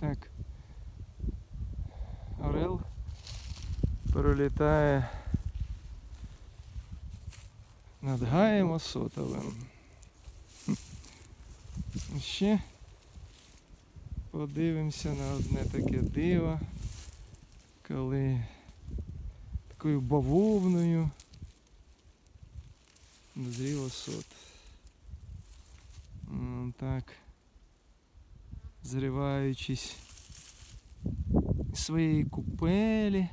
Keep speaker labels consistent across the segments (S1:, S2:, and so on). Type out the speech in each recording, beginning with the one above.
S1: Так. Орел пролітає над гаєм осотовим. Ще подивимося на одне таке диво, коли такою бавовною назрів осот. Так. Зриваючись із своєї купелі,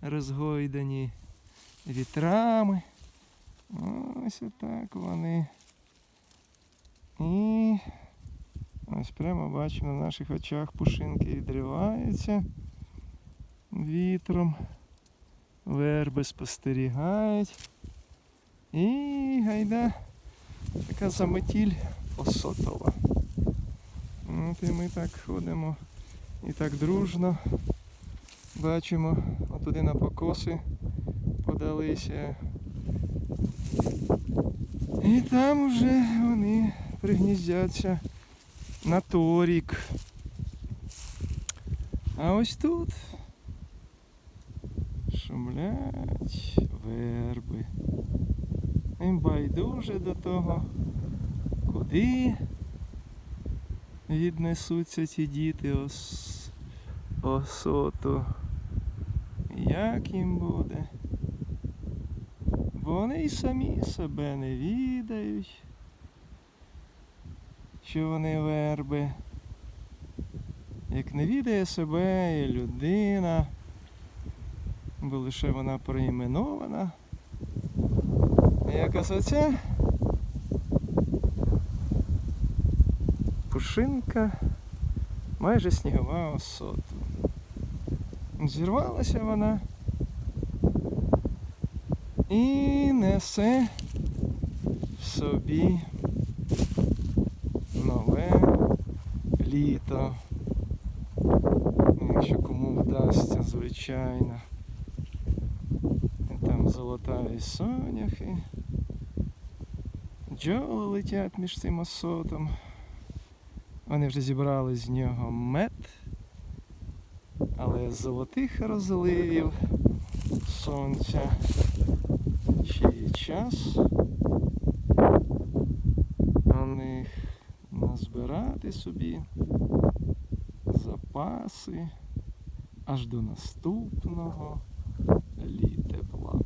S1: розгойдані вітрами. Ось отак вони. І ось прямо бачимо на наших очах пушинки відриваються вітром. Верби спостерігають. І гайда така заметіль осотова. От і ми так ходимо і так дружно бачимо, отуди на покоси подалися. І там вже вони пригніздяться на торік. А ось тут шумлять верби. Їм байдуже до того, куди віднесуться ці діти ос... осоту. Як їм буде? Бо вони і самі себе не відають, що вони верби. Як не відає себе і людина, бо лише вона проіменована. Як оця пушинка, майже снігова осота. Зірвалася вона і несе в собі нове літо. Якщо кому вдасться, звичайно. Там золотаві соняхи. Бджоли летять між цим осотом. Вони вже зібрали з нього мед, але золотих розливів сонця ще є час у них назбирати собі запаси аж до наступного літепла.